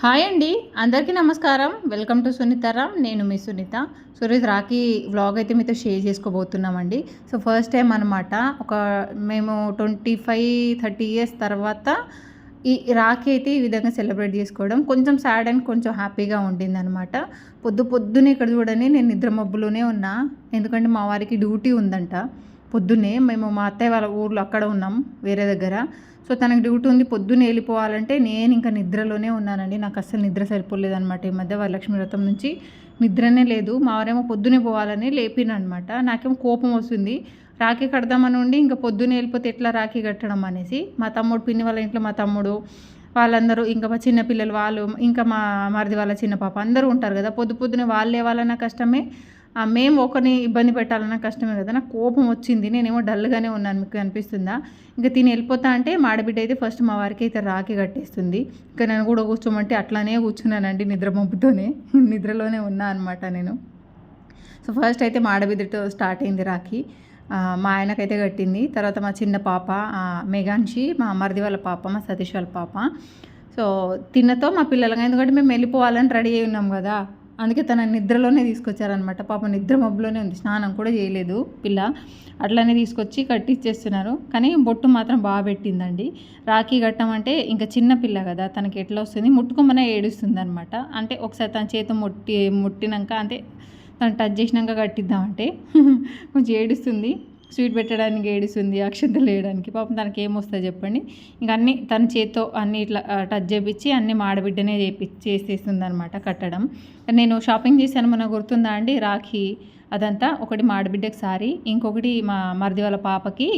Hi అండి అందరికీ నమస్కారం. వెల్కమ్ టు సునీతారామ్ నేను మీ సునీత. సురేష్ రాఖీ వ్లాగ్ అయితే మీతో షేర్ చేసుకోబోతున్నామండి. సో ఫస్ట్ టైం అనమాట ఒక మేము ట్వంటీ ఫైవ్ థర్టీ ఇయర్స్ తర్వాత ఈ రాఖీ అయితే ఈ విధంగా సెలబ్రేట్ చేసుకోవడం కొంచెం సాడ్ అండ్ కొంచెం హ్యాపీగా ఉండింది అనమాట పొద్దు పొద్దునే ఇక్కడ చూడని నేను నిద్ర మబ్బులోనే ఉన్నా. ఎందుకంటే మా వారికి డ్యూటీ ఉందంట. పొద్దున్నే మేము మా అత్తయ్య వాళ్ళ ఊర్లో అక్కడ ఉన్నాం వేరే దగ్గర. సో తనకు డ్యూటీ ఉంది పొద్దున్న వెళ్ళిపోవాలంటే నేను ఇంకా నిద్రలోనే ఉన్నానండి. నాకు అస్సలు నిద్ర సరిపోలేదనమాట ఈ మధ్య వరలక్ష్మి వ్రతం నుంచి నిద్రనే లేదు. మావారేమో పొద్దునే పోవాలని లేపినమాట నాకేమో కోపం వస్తుంది. రాఖీ కడదామని ఉండి ఇంకా పొద్దున్నే వెళ్ళిపోతే ఎట్లా రాఖీ కట్టడం అనేసి మా తమ్ముడు పిన్ని వాళ్ళ ఇంట్లో మా తమ్ముడు వాళ్ళందరూ ఇంకా మా చిన్నపిల్లలు వాళ్ళు ఇంకా మా మరిది వాళ్ళ చిన్న పాప అందరూ ఉంటారు కదా. పొద్దు పొద్దునే వాళ్ళు లేవాలన్నా కష్టమే. మేము ఒకరిని ఇబ్బంది పెట్టాలన్న కష్టమే కదా నాకు కోపం వచ్చింది నేనేమో డల్గానే ఉన్నాను మీకు అనిపిస్తుందా? ఇంకా తిని వెళ్ళిపోతా అంటే మాడబిడ్డ అయితే ఫస్ట్ మా వారికి అయితే రాకి కట్టేస్తుంది. ఇంకా నేను కూడా కూర్చోమంటే అట్లానే కూర్చున్నానండి నిద్ర మబ్బుతోనే నిద్రలోనే ఉన్నా అనమాట నేను. సో ఫస్ట్ అయితే మాడబిడ్డతో స్టార్ట్ అయింది రాఖీ. మా ఆయనకైతే కట్టింది. తర్వాత మా చిన్న పాప మెగాన్షి మా మరిది వాళ్ళ పాప మా సతీష్ వాళ్ళ పాప. సో తిన్నతో మా పిల్లలకి ఎందుకంటే మేము వెళ్ళిపోవాలని రెడీ అయి ఉన్నాం కదా. అందుకే తన నిద్రలోనే తీసుకొచ్చారనమాట పాప నిద్ర మబ్బులోనే ఉంది. స్నానం కూడా చేయలేదు పిల్ల. అట్లనే తీసుకొచ్చి కట్టిచ్చేస్తున్నారు. కానీ బొట్టు మాత్రం బాగా పెట్టిందండి. రాఖీ కట్టమంటే ఇంకా చిన్న పిల్ల కదా తనకి ఎట్లా వస్తుంది? ముట్టుకోమనే ఏడుస్తుంది అనమాట అంటే ఒకసారి తన చేతి ముట్టి ముట్టినాక అంటే తను టచ్ చేసినాక కట్టిద్దామంటే. కొంచెం ఏడుస్తుంది. స్వీట్ పెట్టడానికి ఏడుస్తుంది అక్షంతలు వేయడానికి. పాపం తనకి ఏమొస్తుంది చెప్పండి. ఇంక అన్నీ తన చేత్తో అన్నీ ఇట్లా టచ్ చేపించి అన్నీ మాడబిడ్డనే చేపి చేసేస్తుంది అనమాట కట్టడం. నేను షాపింగ్ చేశాను మన గుర్తుందా అండి? రాఖీ అదంతా. ఒకటి మాడబిడ్డకి సారీ ఇంకొకటి మా మరిది వాళ్ళ పాపకి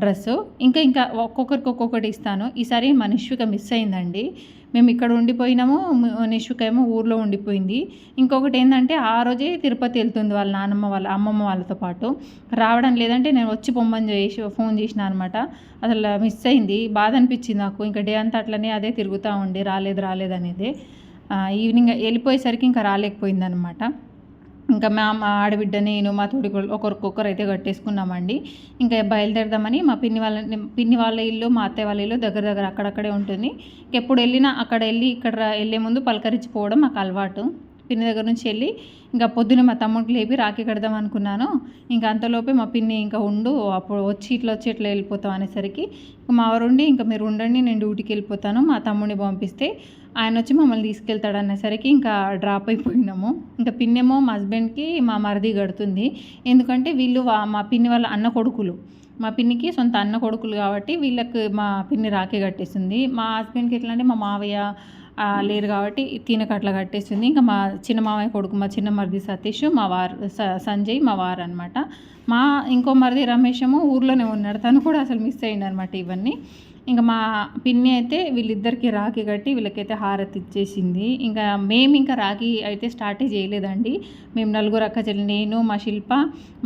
డ్రెస్సు. ఇంకా ఇంకా ఒక్కొక్కరికి ఒక్కొక్కటి ఇస్తాను. ఈసారి మా మిస్ అయిందండి. మేము ఇక్కడ ఉండిపోయినాము నిష్విక ఏమో ఊర్లో ఉండిపోయింది. ఇంకొకటి ఏంటంటే ఆ రోజే తిరుపతి వెళ్తుంది వాళ్ళ నాన్నమ్మ వాళ్ళ అమ్మమ్మ వాళ్ళతో పాటు. రావడం లేదంటే నేను వచ్చి పొమ్మని చేసి ఫోన్ చేసిన అనమాట అసలు మిస్ అయింది బాధ అనిపించింది నాకు. ఇంకా డే అంతా అట్లనే అదే తిరుగుతూ ఉండి రాలేదు రాలేదు అనేది. ఈవినింగ్ వెళ్ళిపోయేసరికి ఇంకా రాలేకపోయింది అనమాట ఇంకా మా మా ఆడబిడ్డ నేను మా తోడి ఒకరికొకరు అయితే కట్టేసుకున్నామండి. ఇంకా బయలుదేరదామని మా పిన్ని వాళ్ళ పిన్ని వాళ్ళ ఇల్లు మా అత్తయ్య వాళ్ళ ఇల్లు దగ్గర దగ్గర అక్కడక్కడే ఉంటుంది. ఎప్పుడు వెళ్ళినా అక్కడ వెళ్ళి ఇక్కడ వెళ్ళే ముందు పలకరించిపోవడం మాకు అలవాటు. పిన్ని దగ్గర నుంచి వెళ్ళి ఇంకా పొద్దున్నే మా తమ్ముడికి లేపి రాఖీ కడదాం అనుకున్నాను. ఇంకా అంతలోపే మా పిన్ని ఇంకా ఉండు అప్పుడు వచ్చి ఇట్లా వచ్చి ఇట్లా వెళ్ళిపోతాం అనేసరికి మా ఉండి ఇంకా మీరు ఉండండి నేను డ్యూటీకి వెళ్ళిపోతాను మా తమ్ముడిని పంపిస్తే ఆయన వచ్చి మమ్మల్ని తీసుకెళ్తాడు అనేసరికి ఇంకా డ్రాప్ అయిపోయినాము. ఇంకా పిన్నేమో మా హస్బెండ్కి మా మరిది గడుతుంది ఎందుకంటే వీళ్ళు మా పిన్ని వాళ్ళ అన్న కొడుకులు. మా పిన్నికి సొంత అన్న కొడుకులు కాబట్టి వీళ్ళకి మా పిన్ని రాఖీ కట్టేస్తుంది మా హస్బెండ్కి ఎట్లా అంటే మా మావయ్య లేరు కాబట్టి తినక అట్లా కట్టేస్తుంది ఇంకా మా చిన్న మామయ్య కొడుకు మా చిన్న మరిది సతీష్ మా వారు సంజయ్ మా వారు అనమాట మా ఇంకో మరిది రమేషము ఊర్లోనే ఉన్నాడు. తను కూడా అసలు మిస్ అయ్యిండు అనమాట ఇవన్నీ. ఇంకా మా పిన్ని అయితే వీళ్ళిద్దరికి రాఖీ కట్టి వీళ్ళకైతే హారతి ఇచ్చేసింది. ఇంకా మేము ఇంకా రాఖీ అయితే స్టార్టే చేయలేదండి. మేము నలుగురు అక్క చెల్లి నేను మా శిల్ప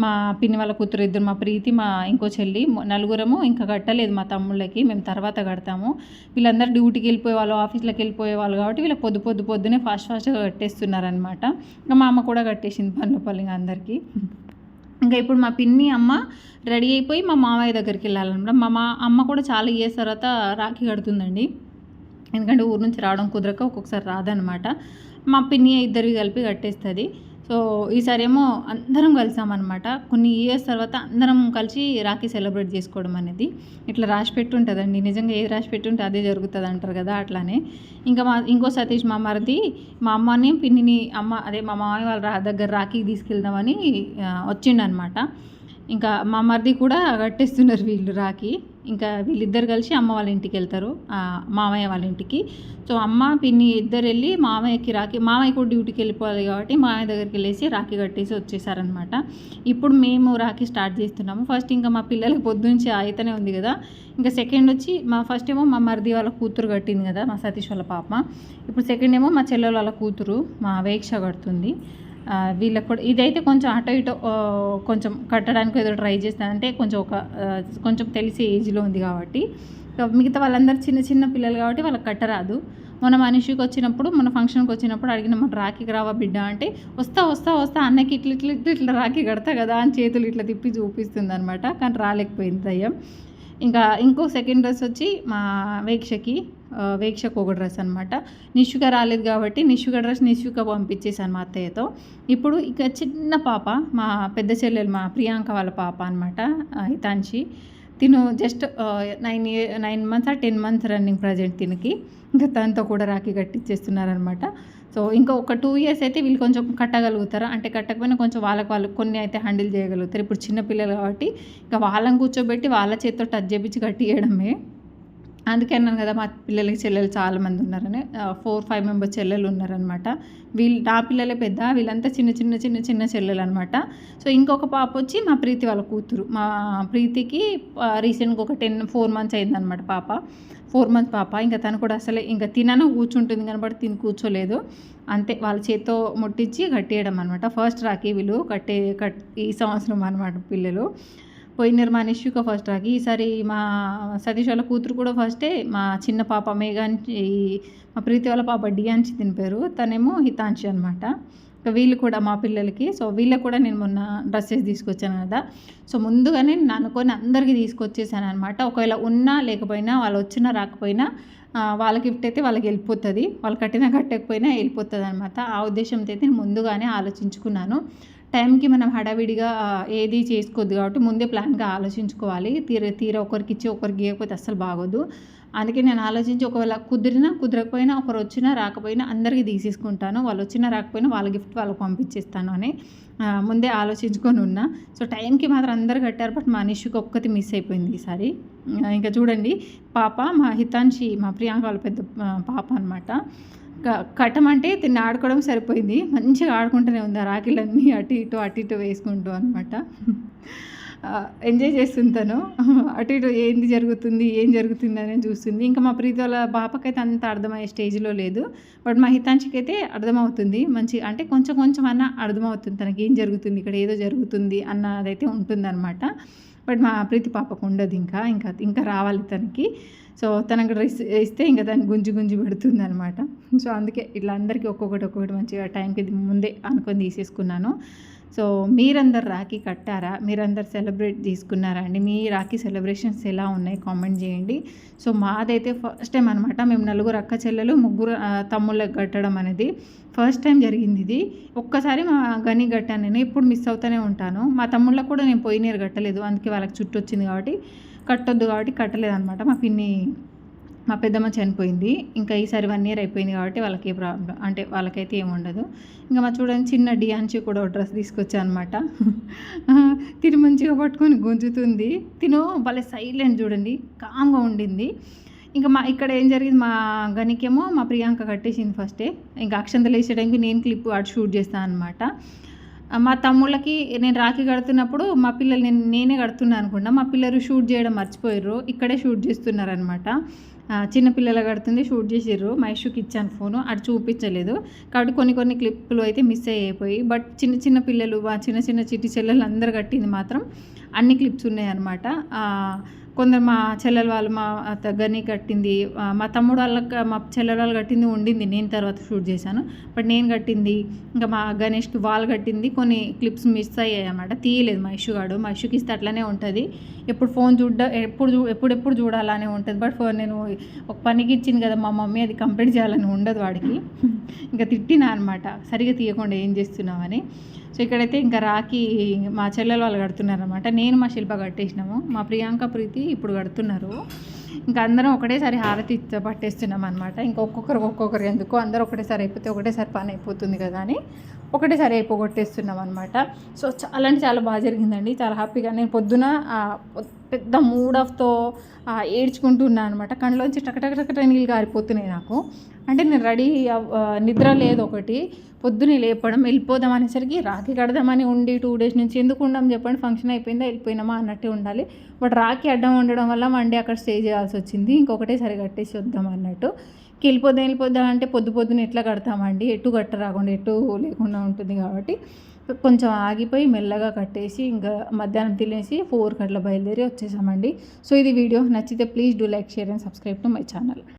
మా పిన్ని వాళ్ళ కూతురు ఇద్దరు మా ప్రీతి మా ఇంకో చెల్లి. నలుగురము ఇంకా కట్టలేదు మా తమ్ముళ్ళకి. మేము తర్వాత కడతాము. వీళ్ళందరూ డ్యూటీకి వెళ్ళిపోయే వాళ్ళు ఆఫీస్లోకి వెళ్ళిపోయే వాళ్ళు కాబట్టి వీళ్ళకి పొద్దు పొద్దు పొద్దునే ఫాస్ట్ ఫాస్ట్గా కట్టేస్తున్నారనమాట ఇంకా మా అమ్మ కూడా కట్టేసింది పనులు అందరికీ. ఇంకా ఇప్పుడు మా పిన్ని అమ్మ రెడీ అయిపోయి మా మామయ్య దగ్గరికి వెళ్ళాలన్నమాట. మా మా అమ్మ కూడా చాలా ఇయర్స్ తర్వాత రాఖీ కడుతుందండి. ఎందుకంటే ఊరు నుంచి రావడం కుదరక ఒక్కొక్కసారి రాదనమాట మా పిన్ని ఇద్దరివి కలిపి కట్టేస్తుంది. సో ఈసారి ఏమో అందరం కలిసామన్నమాట. కొన్ని ఇయర్స్ తర్వాత అందరం కలిసి రాఖీ సెలబ్రేట్ చేసుకోవడం అనేది. ఇట్లా రాసి పెట్టుంటుందండి. నిజంగా ఏది రాసి పెట్టుంటే అదే జరుగుతుంది అంటారు కదా అట్లానే. ఇంకా మా ఇంకో సతీష్ మా మరిది మా అమ్మని పిన్నిని అమ్మ అదే మా మామయ్య వాళ్ళ దగ్గర రాఖీకి తీసుకెళ్దామని వచ్చిండనమాట ఇంకా మా మరిది కూడా కట్టేస్తున్నారు వీళ్ళు రాఖీ. ఇంకా వీళ్ళిద్దరు కలిసి అమ్మ వాళ్ళ ఇంటికి వెళ్తారు మామయ్య వాళ్ళ ఇంటికి. సో అమ్మ పిన్ని ఇద్దరు వెళ్ళి మామయ్యకి రాఖీ మామయ్య కూడా డ్యూటీకి వెళ్ళిపోవాలి కాబట్టి మామయ్య దగ్గరికి వెళ్ళేసి రాఖీ కట్టేసి వచ్చేసారనమాట ఇప్పుడు మేము రాఖీ స్టార్ట్ చేస్తున్నాము. ఫస్ట్ ఇంకా మా పిల్లలకి పొద్దునుంచి అయితేనే ఉంది కదా. ఇంకా సెకండ్ వచ్చి మా ఫస్ట్ ఏమో మా మరిది వాళ్ళ కూతురు కట్టింది కదా మా సతీష్ వాళ్ళ పాప. ఇప్పుడు సెకండ్ ఏమో మా చెల్లెల వాళ్ళ కూతురు మా వేక్ష కడుతుంది. వీళ్ళకి కూడా ఇదైతే కొంచెం అటో ఇటో కొంచెం కట్టడానికి ఏదో ట్రై చేస్తానంటే కొంచెం ఒక కొంచెం తెలిసి ఏజ్లో ఉంది కాబట్టి. మిగతా వాళ్ళందరూ చిన్న చిన్న పిల్లలు కాబట్టి వాళ్ళకి కట్టరాదు. మన మనిషికి వచ్చినప్పుడు మన ఫంక్షన్కి వచ్చినప్పుడు అడిగిన మన రాఖీకి రావా బిడ్డ? అంటే వస్తా వస్తా వస్తా అన్నకి ఇట్లా ఇట్లా ఇట్లా ఇట్లా రాఖీ కడతా కదా అని చేతులు ఇట్లా తిప్పి చూపిస్తుంది అనమాట కానీ రాలేకపోయింది దయ్యం. ఇంకా ఇంకో సెకండ్ డ్రెస్ వచ్చి మా వేక్షకి వేక్షకు ఒక డ్రెస్ అనమాట నిషుక రాలేదు కాబట్టి నిషుక డ్రెస్ నిషుక పంపించేసాను మా అత్తయ్యతో. ఇప్పుడు ఇక చిన్న పాప మా పెద్ద చెల్లెలు మా ప్రియాంక వాళ్ళ పాప అనమాట హితాంశి. తిను just nine year nine months ఆ టెన్ మంత్స్ రన్నింగ్ ప్రజెంట్ తినకి. ఇంకా తనతో కూడా రాఖీ కట్టించేస్తున్నారనమాట సో ఇంకా ఒక టూ ఇయర్స్ అయితే వీళ్ళు కొంచెం కట్టగలుగుతారు? అంటే కట్టకపోయినా కొంచెం వాళ్ళకి వాళ్ళు కొన్ని అయితే హ్యాండిల్ చేయగలుగుతారు. ఇప్పుడు చిన్నపిల్లలు కాబట్టి ఇంకా వాళ్ళని కూర్చోబెట్టి వాళ్ళ చేతితో టచ్ చేపించి కట్టియడమే. అందుకే అన్నాను కదా మా పిల్లలకి చెల్లెలు చాలామంది ఉన్నారని ఫోర్ ఫైవ్ మెంబర్స్ చెల్లెలు ఉన్నారనమాట వీళ్ళు నా పిల్లలే పెద్ద వీళ్ళంతా చిన్న చిన్న చిన్న చిన్న చెల్లెలు అనమాట సో ఇంకొక పాప వచ్చి మా ప్రీతి వాళ్ళ కూతురు. మా ప్రీతికి రీసెంట్గా ఒక టెన్ ఫోర్ మంత్స్ అయిందనమాట పాప. ఫోర్ మంత్స్ పాప. ఇంకా తను కూడా అసలే ఇంకా తినను కూర్చుంటుంది కనబడి తిని కూర్చోలేదు. అంతే వాళ్ళ చేత్తో ముట్టించి కట్టేయడం అనమాట ఫస్ట్ రాకీ వీళ్ళు కట్టే కట్ ఈ సంవత్సరం అనమాట పిల్లలు. పోయినారు మా నిష్యుక ఫస్ట్ రాకి ఈసారి మా సతీష్ వాళ్ళ కూతురు కూడా ఫస్టే మా చిన్న పాప మేఘాంచి మా ప్రీతి వాళ్ళ పాప డియాన్చి తినిపారు తనేమో హితాంచి అనమాట ఇంకా వీళ్ళు కూడా మా పిల్లలకి సో వీళ్ళకి కూడా నేను మొన్న డ్రెస్సెస్ తీసుకొచ్చాను కదా. సో ముందుగానే నేను అనుకొని అందరికీ తీసుకొచ్చేసాను అనమాట ఒకవేళ ఉన్నా లేకపోయినా వాళ్ళు వచ్చినా రాకపోయినా వాళ్ళ గిఫ్ట్ అయితే వాళ్ళకి వెళ్ళిపోతుంది. వాళ్ళు కట్టినా కట్టకపోయినా వెళ్ళిపోతుంది అనమాట ఆ ఉద్దేశంతో అయితే నేను ముందుగానే ఆలోచించుకున్నాను. టైంకి మనం హడావిడిగా ఏది చేసుకోవద్దు కాబట్టి ముందే ప్లాన్గా ఆలోచించుకోవాలి. తీర తీర ఒకరికి ఇచ్చి ఒకరికి ఇవ్వకపోతే అస్సలు బాగోదు. అందుకే నేను ఆలోచించి ఒకవేళ కుదిరినా కుదరకపోయినా ఒకరు వచ్చినా రాకపోయినా అందరికీ తీసేసుకుంటాను. వాళ్ళు వచ్చినా రాకపోయినా వాళ్ళ గిఫ్ట్ వాళ్ళకి పంపించేస్తాను అని ముందే ఆలోచించుకొని ఉన్నా. సో టైంకి మాత్రం అందరు కట్టారు బట్ మా అనిష్కి ఒక్కటి మిస్ అయిపోయింది ఈసారి ఇంకా చూడండి పాప మా హితాంశి మా ప్రియాంక వాళ్ళ పెద్ద పాప అనమాట కట్టం అంటే తిన్న ఆడుకోవడం సరిపోయింది. మంచిగా ఆడుకుంటూనే ఉంది ఆ రాఖీలన్నీ అటు ఇటు అటు ఇటు వేసుకుంటూ అనమాట ఎంజాయ్ చేస్తుంటాను అటు ఇటు ఏంది జరుగుతుంది ఏం జరుగుతుంది అని చూస్తుంది. ఇంకా మా ప్రీతి వాళ్ళ పాపకైతే అంత అర్థమయ్యే స్టేజ్లో లేదు. బట్ మా హితాంక్షకి అయితే అర్థమవుతుంది. మంచి అంటే కొంచెం కొంచెం అన్న అర్థమవుతుంది తనకి ఏం జరుగుతుంది ఇక్కడ ఏదో జరుగుతుంది అన్నదైతే ఉంటుందన్నమాట. బట్ మా ప్రీతి పాపకు ఉండదు ఇంకా ఇంకా ఇంకా రావాలి తనకి. సో తనకు డ్రెస్ ఇస్తే ఇంకా దాన్ని గుంజి గుంజి పెడుతుంది అనమాట సో అందుకే ఇట్లా అందరికీ ఒక్కొక్కటి ఒక్కొక్కటి మంచిగా టైంకి ముందే అనుకొని తీసేసుకున్నాను. సో మీరందరు రాఖీ కట్టారా? మీరందరు సెలబ్రేట్ తీసుకున్నారా అండి? మీ రాఖీ సెలబ్రేషన్స్ ఎలా ఉన్నాయి? కామెంట్ చేయండి. సో మాదైతే ఫస్ట్ టైం అనమాట మేము నలుగురు అక్క చెల్లెలు ముగ్గురు తమ్ముళ్ళకి కట్టడం అనేది. ఫస్ట్ టైం జరిగింది ఇది. ఒక్కసారి మా గని కట్టాను నేను. ఎప్పుడు మిస్ అవుతూనే ఉంటాను. మా తమ్ముళ్ళకు కూడా నేను పోయినీరు కట్టలేదు. అందుకే వాళ్ళకి చుట్టూ వచ్చింది కాబట్టి కట్టొద్దు కాబట్టి కట్టలేదు అనమాట మా పిన్ని మా పెద్దమ్మ చనిపోయింది. ఇంకా ఈసారి వన్ ఇయర్ అయిపోయింది కాబట్టి వాళ్ళకి ఏ ప్రాబ్లం అంటే వాళ్ళకైతే ఏముండదు ఇంకా మా చూడండి చిన్న డియాన్చి కూడా ఒక డ్రెస్ తీసుకొచ్చా అనమాట తిని మంచిగా పట్టుకొని గుంజుతుంది. తిను భలే సైలెంట్ చూడండి. కామ్గా ఉండింది. ఇంకా మా ఇక్కడ ఏం జరిగింది? మా గనికేమో మా ప్రియాంక కట్టేసింది ఫస్టే ఇంకా అక్షంతలు వేసే టైంకి నేను క్లిప్ అటు షూట్ చేస్తాను అనమాట మా తమ్ముళ్ళకి నేను రాఖీ కడుతున్నప్పుడు మా పిల్లలు నేను నేనే కడుతున్నాను అనుకుంటా. మా పిల్లలు షూట్ చేయడం మర్చిపోయారు ఇక్కడే షూట్ చేస్తున్నారనమాట చిన్న పిల్లలు కడుతుంది షూట్ చేసిర్రు. మహేష్కి ఇచ్చాను ఫోను అది చూపించలేదు. కాబట్టి కొన్ని కొన్ని క్లిప్పులు అయితే మిస్ అయిపోయి బట్ చిన్న చిన్న పిల్లలు చిన్న చిన్న చిట్టి చెల్లెలు అందరు కట్టింది మాత్రం అన్ని క్లిప్స్ ఉన్నాయన్నమాట. కొందరు మా చెల్లెల వాళ్ళు మా గని కట్టింది మా తమ్ముడు వాళ్ళకి మా చెల్లెల వాళ్ళు కట్టింది ఉండింది. నేను తర్వాత షూట్ చేశాను. బట్ నేను కట్టింది ఇంకా మా గణేష్కి వాళ్ళు కట్టింది కొన్ని క్లిప్స్ మిస్ అయ్యాయి అనమాట తీయలేదు మా ఇష్యూ గాడు. మా ఇష్యూకి ఇస్తే అట్లనే ఉంటుంది. ఎప్పుడు ఫోన్ చూడ ఎప్పుడు ఎప్పుడెప్పుడు చూడాలనే ఉంటుంది. బట్ ఫోన్ నేను ఒక పనికి ఇచ్చింది కదా మా మమ్మీ అది కంప్లీట్ చేయాలని ఉండదు వాడికి. ఇంకా తిట్టినా అనమాట సరిగా తీయకుండా ఏం చేస్తున్నామని సో ఇక్కడైతే ఇంకా రాకి మా చెల్లెలు వాళ్ళు కడుతున్నారనమాట నేను మా శిల్ప కట్టేసినాము. మా ప్రియాంక ప్రీతి ఇప్పుడు కడుతున్నారు. ఇంకా అందరం ఒకటేసారి హారతి పట్టేస్తున్నాం అనమాట ఇంకా ఒక్కొక్కరు ఒక్కొక్కరు ఎందుకు అందరూ ఒకటేసారి అయిపోతే ఒకటేసారి పని అయిపోతుంది కదా అని. ఒకటేసారి అయిపోగొట్టేస్తున్నాం అనమాట సో చాలా అంటే చాలా బాగా జరిగిందండి. చాలా హ్యాపీగా నేను పొద్దున పెద్ద మూడ్ ఆఫ్తో ఏడ్చుకుంటున్నాను అనమాట కళ్ళలోంచి టకటకటకట నీళ్ళు గారిపోతున్నాయి నాకు. అంటే నేను రెడీ నిద్ర లేదు ఒకటి. పొద్దునే లేపడం వెళ్ళిపోదాం అనేసరికి రాఖీ కడదామని ఉండి టూ డేస్ నుంచి ఎందుకు ఉండం చెప్పండి ఫంక్షన్ అయిపోయిందా వెళ్ళిపోయినామా అన్నట్టే ఉండాలి. బట్ రాఖీ అడ్డం ఉండడం వల్ల మండే అక్కడ స్టే చేయాల్సి వచ్చింది. ఇంకొకటే సరి కట్టేసి వద్దాం అన్నట్టు. వెళ్ళిపోద్దాం వెళ్ళిపోద్దాం అంటే పొద్దు పొద్దున ఎట్లా కడతామండి? ఎటు కట్ట రాకుండా ఎటు లేకుండా ఉంటుంది కాబట్టి కొంచెం ఆగిపోయి మెల్లగా కట్టేసి ఇంకా మధ్యాహ్నం తినేసి ఫోర్ కట్ల బయలుదేరి వచ్చేసామండి. సో ఇది వీడియో నచ్చితే please do like share and subscribe to my channel.